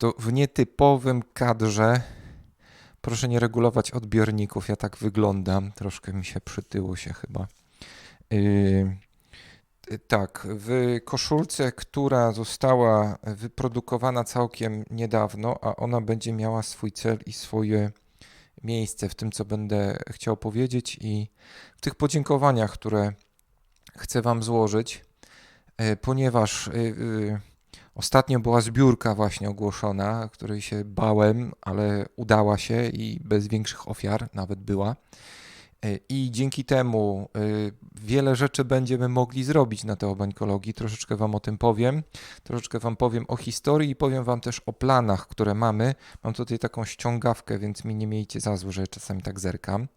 to w nietypowym kadrze proszę nie regulować odbiorników. Ja tak wyglądam. Troszkę mi się przytyło się chyba. Yy, tak, w koszulce, która została wyprodukowana całkiem niedawno, a ona będzie miała swój cel i swoje miejsce w tym, co będę chciał powiedzieć i w tych podziękowaniach, które chcę Wam złożyć, e, ponieważ e, ostatnio była zbiórka właśnie ogłoszona, której się bałem, ale udała się i bez większych ofiar nawet była. I dzięki temu wiele rzeczy będziemy mogli zrobić na teobańkologii. Troszeczkę Wam o tym powiem. Troszeczkę Wam powiem o historii i powiem Wam też o planach, które mamy. Mam tutaj taką ściągawkę, więc mi nie miejcie za złe, że czasami tak zerkam.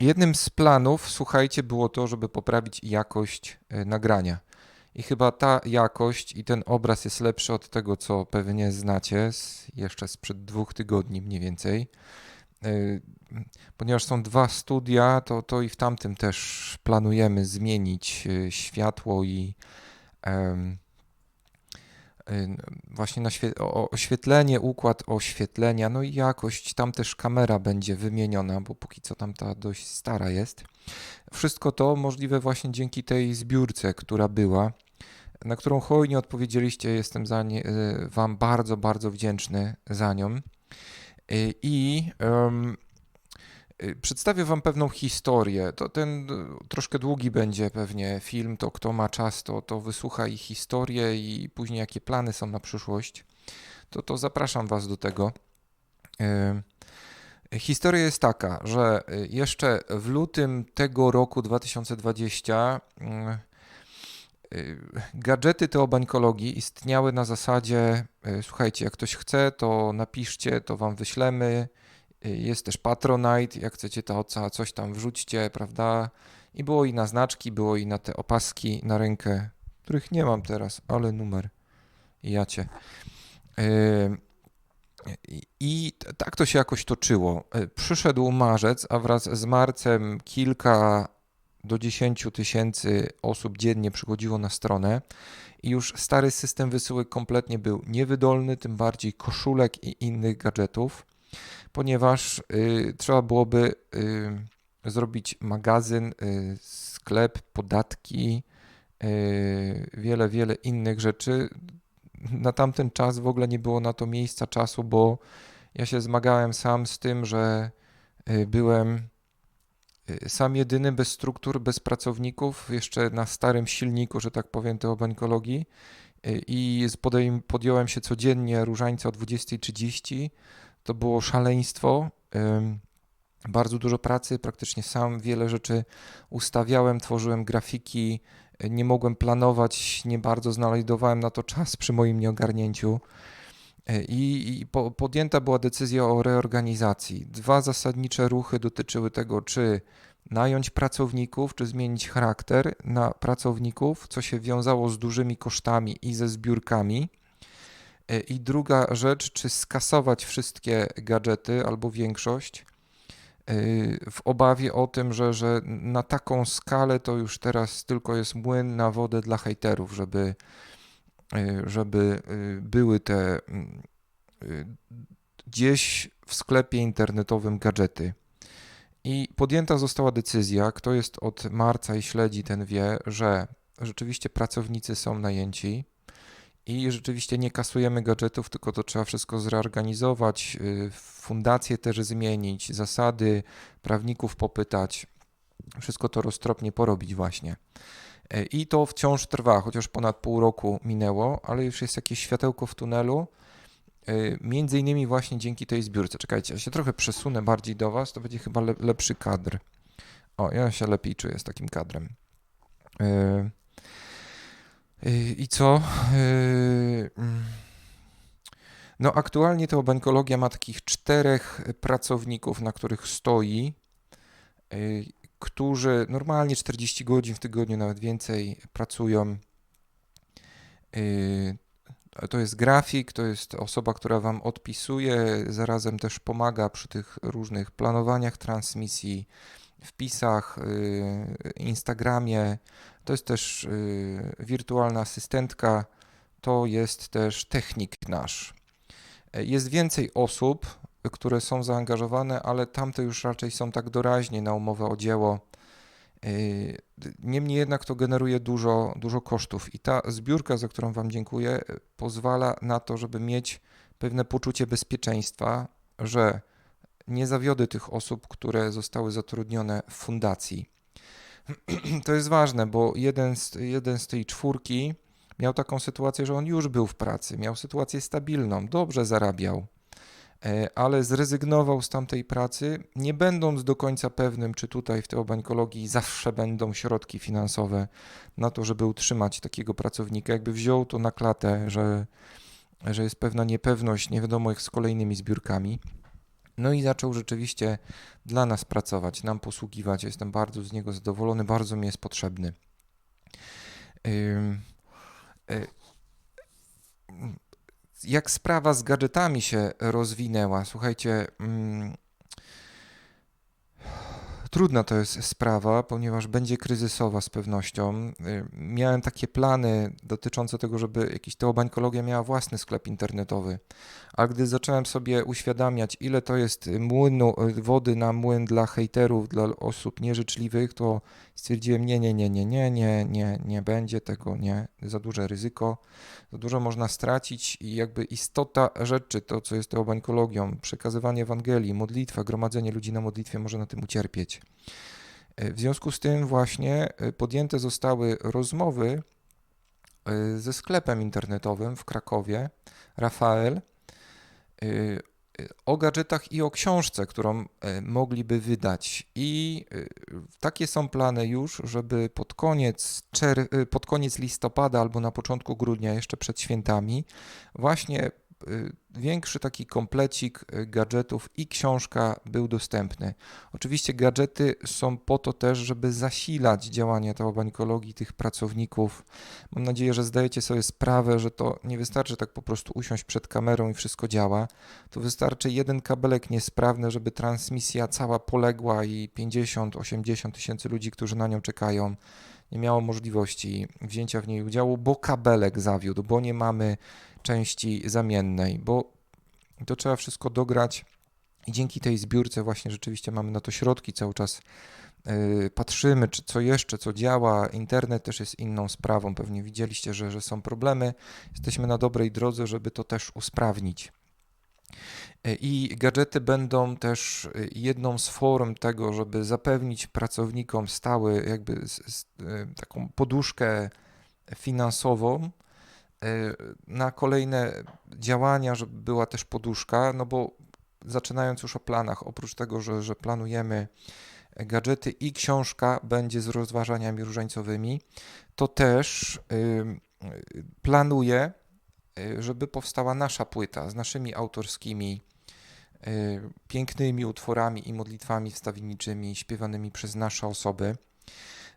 Jednym z planów, słuchajcie, było to, żeby poprawić jakość e, nagrania. I chyba ta jakość i ten obraz jest lepszy od tego, co pewnie znacie z, jeszcze sprzed dwóch tygodni mniej więcej. E, ponieważ są dwa studia, to, to i w tamtym też planujemy zmienić e, światło i um, Y, właśnie na oświetlenie, układ oświetlenia, no i jakość, tam też kamera będzie wymieniona, bo póki co tam ta dość stara jest. Wszystko to możliwe właśnie dzięki tej zbiórce, która była, na którą hojnie odpowiedzieliście, jestem za nie, y, Wam bardzo, bardzo wdzięczny za nią. Y, I um, przedstawię Wam pewną historię. To ten troszkę długi będzie pewnie film, to kto ma czas, to, to wysłucha ich historię i później jakie plany są na przyszłość. To, to zapraszam Was do tego. Historia jest taka, że jeszcze w lutym tego roku 2020 gadżety teobańkologii istniały na zasadzie słuchajcie, jak ktoś chce, to napiszcie, to wam wyślemy jest też Patronite, jak chcecie to coś tam wrzućcie, prawda? I było i na znaczki, było i na te opaski na rękę, których nie mam teraz, ale numer. I ja cię. I tak to się jakoś toczyło. Przyszedł marzec, a wraz z marcem kilka do 10 tysięcy osób dziennie przychodziło na stronę i już stary system wysyłek kompletnie był niewydolny, tym bardziej koszulek i innych gadżetów ponieważ y, trzeba byłoby y, zrobić magazyn, y, sklep, podatki, y, wiele, wiele innych rzeczy. Na tamten czas w ogóle nie było na to miejsca, czasu, bo ja się zmagałem sam z tym, że y, byłem sam jedyny, bez struktur, bez pracowników, jeszcze na starym silniku, że tak powiem, teobankologii i podjąłem się codziennie różańca o 20.30 to było szaleństwo. Bardzo dużo pracy, praktycznie sam wiele rzeczy ustawiałem, tworzyłem grafiki, nie mogłem planować, nie bardzo znajdowałem na to czas przy moim nieogarnięciu. E, I, i po, podjęta była decyzja o reorganizacji. Dwa zasadnicze ruchy dotyczyły tego, czy nająć pracowników, czy zmienić charakter na pracowników, co się wiązało z dużymi kosztami i ze zbiórkami. E, I druga rzecz, czy skasować wszystkie gadżety albo większość e, w obawie o tym, że, że na taką skalę to już teraz tylko jest młyn na wodę dla hejterów, żeby, żeby były te mm, gdzieś w sklepie internetowym gadżety. I podjęta została decyzja, kto jest od marca i śledzi, ten wie, że rzeczywiście pracownicy są najęci i rzeczywiście nie kasujemy gadżetów, tylko to trzeba wszystko zreorganizować, y, fundację też zmienić, zasady prawników popytać, wszystko to roztropnie porobić właśnie. E, I to wciąż trwa, chociaż ponad pół roku minęło, ale już jest jakieś światełko w tunelu, e, między innymi właśnie dzięki tej zbiórce. Czekajcie, ja się trochę przesunę bardziej do Was, to będzie chyba lepszy kadr. O, ja się lepiej czuję z takim kadrem. Yy. I co? Mm. No, aktualnie to bankologia ma takich czterech pracowników, na których stoi, którzy normalnie 40 godzin w tygodniu, nawet więcej pracują. Yy, to jest grafik, to jest osoba, która Wam odpisuje, zarazem też pomaga przy tych różnych planowaniach transmisji, wpisach, Instagramie, to jest też y, wirtualna asystentka, to jest też technik nasz. Jest więcej osób, które są zaangażowane, ale tamte już raczej są tak doraźnie na umowę o dzieło. Yy, Niemniej jednak to generuje dużo, dużo kosztów i ta zbiórka, za którą Wam dziękuję, pozwala na to, żeby mieć pewne poczucie bezpieczeństwa, że nie zawiodę tych osób, które zostały zatrudnione w fundacji. To jest ważne, bo jeden z, jeden z tej czwórki miał taką sytuację, że on już był w pracy, miał sytuację stabilną, dobrze zarabiał, ale zrezygnował z tamtej pracy, nie będąc do końca pewnym, czy tutaj w teobańkologii zawsze będą środki finansowe na to, żeby utrzymać takiego pracownika. Jakby wziął to na klatę, że, że jest pewna niepewność, nie wiadomo jak z kolejnymi zbiórkami. No i zaczął rzeczywiście dla nas pracować, nam posługiwać. Jestem bardzo z niego zadowolony, bardzo mi jest potrzebny. Ym, y, jak sprawa z gadżetami się rozwinęła? Słuchajcie, mm, trudna to jest sprawa, ponieważ będzie kryzysowa z pewnością. Y, Miałem takie plany dotyczące tego, żeby jakiś teobańkologia miała własny sklep internetowy, a gdy zacząłem sobie uświadamiać, ile to jest młynu, wody na młyn dla hejterów, dla osób nieżyczliwych, to stwierdziłem, nie, nie, nie, nie, nie, nie, nie, nie będzie tego, nie, za duże ryzyko, za dużo można stracić i jakby istota rzeczy, to co jest teobańkologią, przekazywanie Ewangelii, modlitwa, gromadzenie ludzi na modlitwie może na tym ucierpieć. Y, W związku z tym właśnie y, podjęte zostały rozmowy y, ze sklepem internetowym w Krakowie, Rafael, o gadżetach i o książce, którą y, mogliby wydać. I y, takie są plany już, żeby pod koniec, y, pod koniec listopada albo na początku grudnia, jeszcze przed świętami, właśnie y, większy taki komplecik y, gadżetów i książka był dostępny. Oczywiście gadżety są po to też, żeby zasilać działanie teobańkologii tych pracowników. Mam nadzieję, że zdajecie sobie sprawę, że to nie wystarczy tak po prostu usiąść przed kamerą i wszystko działa. To wystarczy jeden kabelek niesprawny, żeby transmisja cała poległa i 50-80 tysięcy ludzi, którzy na nią czekają, nie miało możliwości wzięcia w niej udziału, bo kabelek zawiódł, bo nie mamy części zamiennej, bo to trzeba wszystko dograć. I dzięki tej zbiórce właśnie rzeczywiście mamy na to środki cały czas. yy, Patrzymy, czy co jeszcze, co działa. Internet też jest inną sprawą. Pewnie widzieliście, że, że są problemy. Jesteśmy na dobrej drodze, żeby to też usprawnić. I gadżety będą też jedną z form tego, żeby zapewnić pracownikom stały, jakby s- s- yy, taką poduszkę finansową, y, na kolejne działania, żeby była też poduszka, no bo zaczynając już o planach, oprócz tego, że, że planujemy gadżety i książka będzie z rozważaniami różańcowymi, to też planuję, żeby powstała nasza płyta z naszymi autorskimi y, pięknymi utworami i modlitwami wstawienniczymi śpiewanymi przez nasze osoby.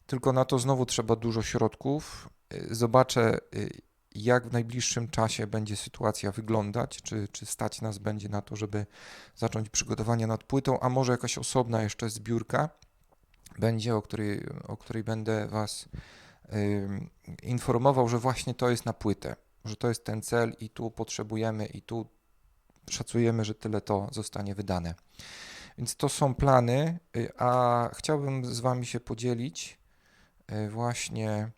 Tylko na to znowu trzeba dużo środków. Y, Zobaczę, y, jak w najbliższym czasie będzie sytuacja wyglądać, czy, czy stać nas będzie na to, żeby zacząć przygotowania nad płytą, a może jakaś osobna jeszcze zbiórka będzie, o której, o której będę Was informował, że właśnie to jest na płytę, że to jest ten cel i tu potrzebujemy i tu szacujemy, że tyle to zostanie wydane. Więc to są plany, y, a chciałbym z Wami się podzielić y, właśnie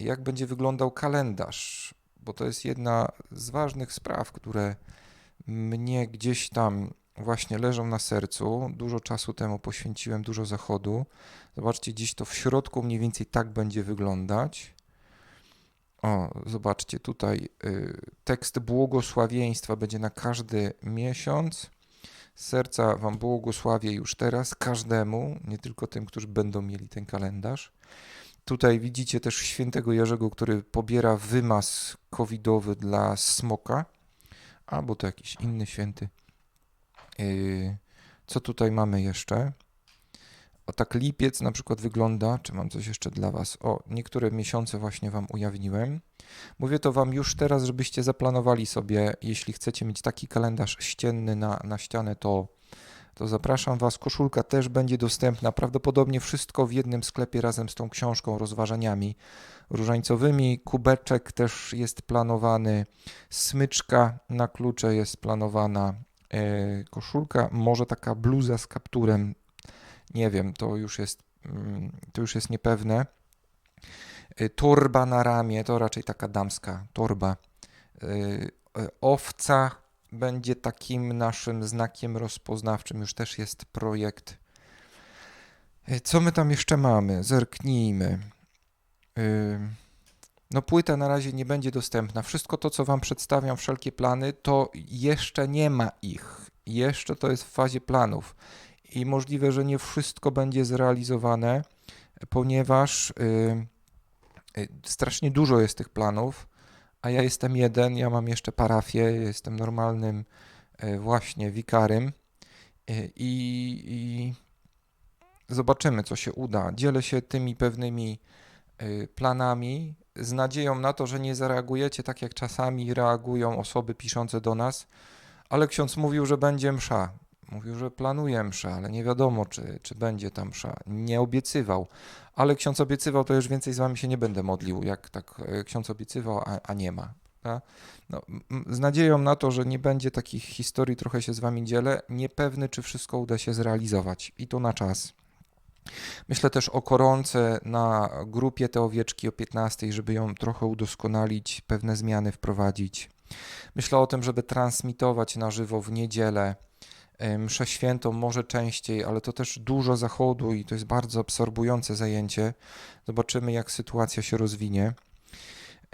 jak będzie wyglądał kalendarz, bo to jest jedna z ważnych spraw, które mnie gdzieś tam właśnie leżą na sercu. Dużo czasu temu poświęciłem, dużo zachodu. Zobaczcie, dziś to w środku mniej więcej tak będzie wyglądać. O, zobaczcie, tutaj y, tekst błogosławieństwa będzie na każdy miesiąc. Serca Wam błogosławię już teraz, każdemu, nie tylko tym, którzy będą mieli ten kalendarz. Tutaj widzicie też świętego Jerzego, który pobiera wymaz covidowy dla smoka, albo to jakiś inny święty. Yy, Co tutaj mamy jeszcze? O tak lipiec na przykład wygląda, czy mam coś jeszcze dla Was? O, niektóre miesiące właśnie Wam ujawniłem. Mówię to Wam już teraz, żebyście zaplanowali sobie, jeśli chcecie mieć taki kalendarz ścienny na, na ścianę, to, to zapraszam Was. Koszulka też będzie dostępna. Prawdopodobnie wszystko w jednym sklepie razem z tą książką, rozważaniami różańcowymi. Kubeczek też jest planowany. Smyczka na klucze jest planowana. E, koszulka, może taka bluza z kapturem. Nie wiem, to już jest, mm, to już jest niepewne. E, torba na ramię, to raczej taka damska torba. E, owca będzie takim naszym znakiem rozpoznawczym. Już też jest projekt. Co my tam jeszcze mamy? Zerknijmy. No, płyta na razie nie będzie dostępna. Wszystko to, co Wam przedstawiam, wszelkie plany, to jeszcze nie ma ich. Jeszcze to jest w fazie planów. I możliwe, że nie wszystko będzie zrealizowane, ponieważ yy, strasznie dużo jest tych planów, a ja jestem jeden, ja mam jeszcze parafię, jestem normalnym yy, właśnie wikarym yy, i zobaczymy, co się uda. Dzielę się tymi pewnymi Y, planami, z nadzieją na to, że nie zareagujecie tak jak czasami reagują osoby piszące do nas, ale ksiądz mówił, że będzie msza. Mówił, że planuje msza, ale nie wiadomo, czy, czy będzie tam msza. Nie obiecywał, ale ksiądz obiecywał, to już więcej z wami się nie będę modlił, jak tak e, ksiądz obiecywał, a, a nie ma. No, z nadzieją na to, że nie będzie takich historii, trochę się z wami dzielę. Niepewny, czy wszystko uda się zrealizować i to na czas. Myślę też o koronce na grupie te owieczki o 15, żeby ją trochę udoskonalić, pewne zmiany wprowadzić. Myślę o tym, żeby transmitować na żywo w niedzielę mszę świętą, może częściej, ale to też dużo zachodu i to jest bardzo absorbujące zajęcie. Zobaczymy, jak sytuacja się rozwinie.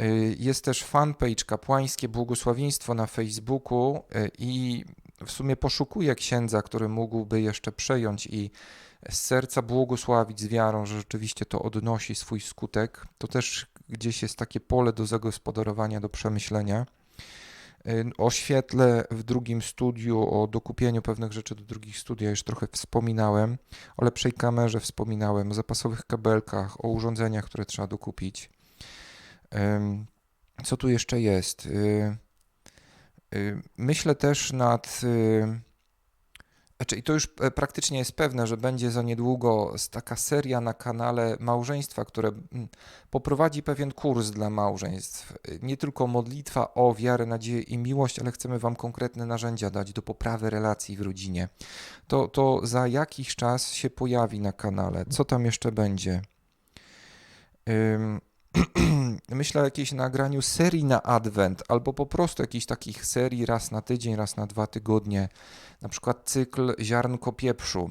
Y, jest też fanpage Kapłańskie Błogosławieństwo na Facebooku y, i w sumie poszukuję księdza, który mógłby jeszcze przejąć i z serca błogosławić z wiarą, że rzeczywiście to odnosi swój skutek. To też gdzieś jest takie pole do zagospodarowania, do przemyślenia. O świetle w drugim studiu, o dokupieniu pewnych rzeczy do drugich studiów już trochę wspominałem. O lepszej kamerze wspominałem, o zapasowych kabelkach, o urządzeniach, które trzeba dokupić. Co tu jeszcze jest? Myślę też nad znaczy, I to już e, praktycznie jest pewne, że będzie za niedługo taka seria na kanale Małżeństwa, które mm, poprowadzi pewien kurs dla małżeństw. Nie tylko modlitwa o wiarę, nadzieję i miłość, ale chcemy Wam konkretne narzędzia dać do poprawy relacji w rodzinie. To, to za jakiś czas się pojawi na kanale. Co tam jeszcze będzie? myślę o jakiejś nagraniu serii na adwent, albo po prostu jakichś takich serii raz na tydzień, raz na dwa tygodnie, na przykład cykl ziarnko pieprzu,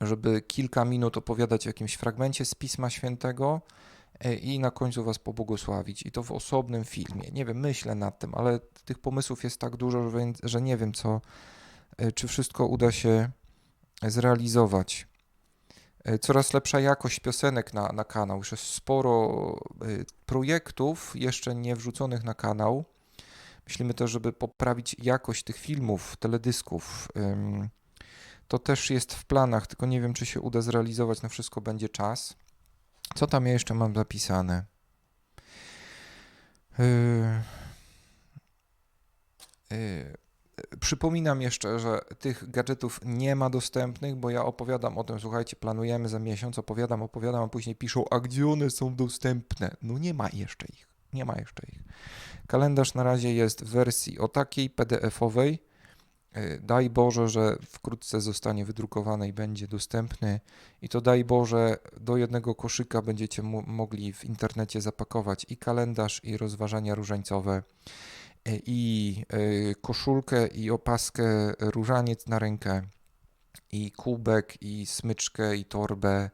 żeby kilka minut opowiadać o jakimś fragmencie z Pisma Świętego e, i na końcu Was pobłogosławić. I to w osobnym filmie. Nie wiem, myślę nad tym, ale tych pomysłów jest tak dużo, że nie wiem, co, e, czy wszystko uda się zrealizować. E, coraz lepsza jakość piosenek na, na kanał. Już jest sporo e, projektów jeszcze nie wrzuconych na kanał. Myślimy też, żeby poprawić jakość tych filmów, teledysków. To też jest w planach, tylko nie wiem, czy się uda zrealizować. Na wszystko będzie czas. Co tam ja jeszcze mam zapisane? Yy... Yy... Przypominam jeszcze, że tych gadżetów nie ma dostępnych, bo ja opowiadam o tym, słuchajcie, planujemy za miesiąc, opowiadam, opowiadam, a później piszą, a gdzie one są dostępne? No nie ma jeszcze ich, nie ma jeszcze ich. Kalendarz na razie jest w wersji o takiej PDF-owej. E, daj Boże, że wkrótce zostanie wydrukowany i będzie dostępny. I to daj Boże, do jednego koszyka będziecie mogli w internecie zapakować i kalendarz, i rozważania różańcowe i e, koszulkę i opaskę, różaniec na rękę i kubek i smyczkę i torbę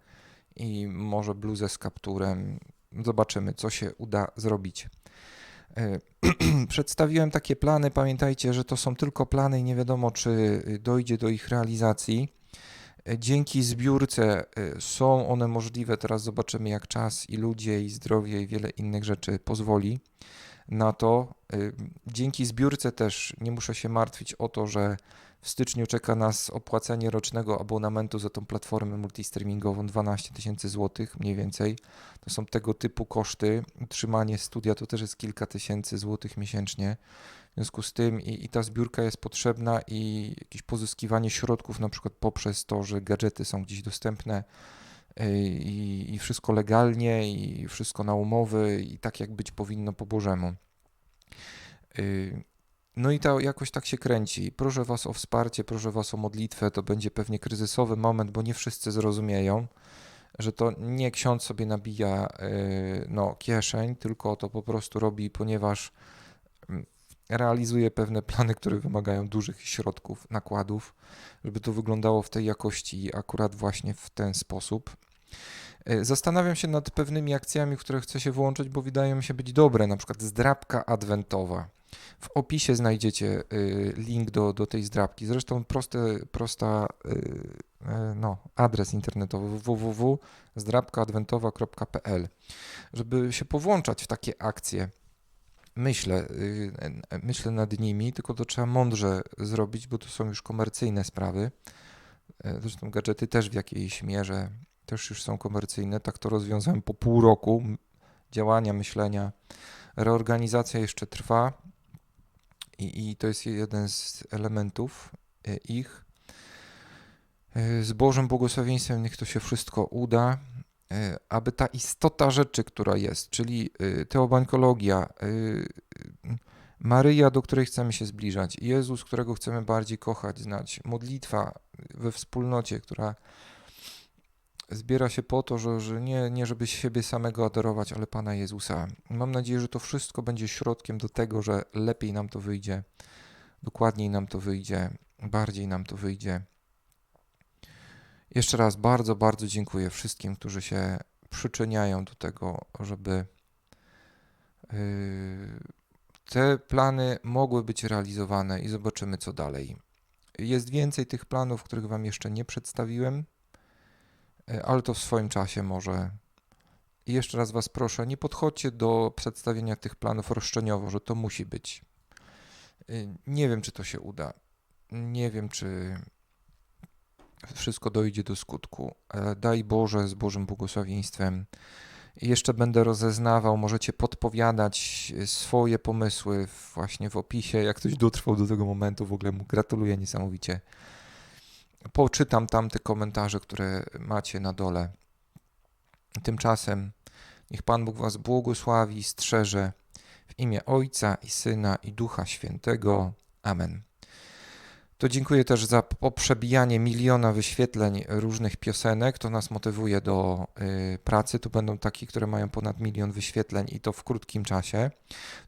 i może bluzę z kapturem. Zobaczymy, co się uda zrobić. E, przedstawiłem takie plany. Pamiętajcie, że to są tylko plany i nie wiadomo, czy dojdzie do ich realizacji. Dzięki zbiórce są one możliwe. Teraz zobaczymy, jak czas i ludzie, i zdrowie, i wiele innych rzeczy pozwoli na to. Y, Dzięki zbiórce też nie muszę się martwić o to, że w styczniu czeka nas opłacenie rocznego abonamentu za tą platformę multistreamingową 12 tysięcy złotych mniej więcej. To są tego typu koszty. Utrzymanie studia to też jest kilka tysięcy złotych miesięcznie. W związku z tym i, i ta zbiórka jest potrzebna i jakieś pozyskiwanie środków na przykład poprzez to, że gadżety są gdzieś dostępne i, i wszystko legalnie i wszystko na umowy i tak jak być powinno po Bożemu. Y, No i to jakoś tak się kręci. Proszę Was o wsparcie, proszę Was o modlitwę. To będzie pewnie kryzysowy moment, bo nie wszyscy zrozumieją, że to nie ksiądz sobie nabija y, no, kieszeń, tylko to po prostu robi, ponieważ mm, realizuje pewne plany, które wymagają dużych środków, nakładów, żeby to wyglądało w tej jakości akurat właśnie w ten sposób. Y, Zastanawiam się nad pewnymi akcjami, które chcę się włączyć, bo wydają mi się być dobre, na przykład zdrabka adwentowa. W opisie znajdziecie y, link do, do tej zdrabki. Zresztą proste, prosta y, no, adres internetowy www.zdrabkaadwentowa.pl żeby się powłączać w takie akcje. Myślę, y, myślę nad nimi, tylko to trzeba mądrze zrobić, bo to są już komercyjne sprawy. E, Zresztą gadżety też w jakiejś mierze też już są komercyjne. Tak to rozwiązałem po pół roku działania, myślenia. Reorganizacja jeszcze trwa i, i to jest jeden z elementów e, ich. E, Z Bożym błogosławieństwem niech to się wszystko uda, aby ta istota rzeczy, która jest, czyli e, teobańkologia, e, Maryja, do której chcemy się zbliżać, Jezus, którego chcemy bardziej kochać, znać, modlitwa we wspólnocie, która zbiera się po to, że, że nie, nie żeby siebie samego adorować, ale Pana Jezusa. Mam nadzieję, że to wszystko będzie środkiem do tego, że lepiej nam to wyjdzie, dokładniej nam to wyjdzie, bardziej nam to wyjdzie. Jeszcze raz bardzo, bardzo dziękuję wszystkim, którzy się przyczyniają do tego, żeby yy, te plany mogły być realizowane i zobaczymy, co dalej. Jest więcej tych planów, których Wam jeszcze nie przedstawiłem, yy, ale to w swoim czasie może. I jeszcze raz Was proszę, nie podchodźcie do przedstawienia tych planów roszczeniowo, że to musi być. Yy, Nie wiem, czy to się uda. Nie wiem, czy wszystko dojdzie do skutku. E, Daj Boże z Bożym błogosławieństwem. I jeszcze będę rozeznawał, możecie podpowiadać swoje pomysły właśnie w opisie. Jak ktoś dotrwał do tego momentu, w ogóle mu gratuluję niesamowicie. Poczytam tam te komentarze, które macie na dole. Tymczasem niech Pan Bóg Was błogosławi, strzeże w imię Ojca i Syna i Ducha Świętego. Amen. To dziękuję też za poprzebijanie miliona wyświetleń różnych piosenek. To nas motywuje do y, pracy. Tu będą takie, które mają ponad milion wyświetleń i to w krótkim czasie.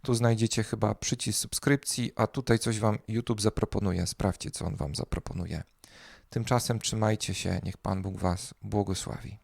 Tu znajdziecie chyba przycisk subskrypcji, a tutaj coś Wam YouTube zaproponuje. Sprawdźcie, co on Wam zaproponuje. Tymczasem trzymajcie się, niech Pan Bóg Was błogosławi.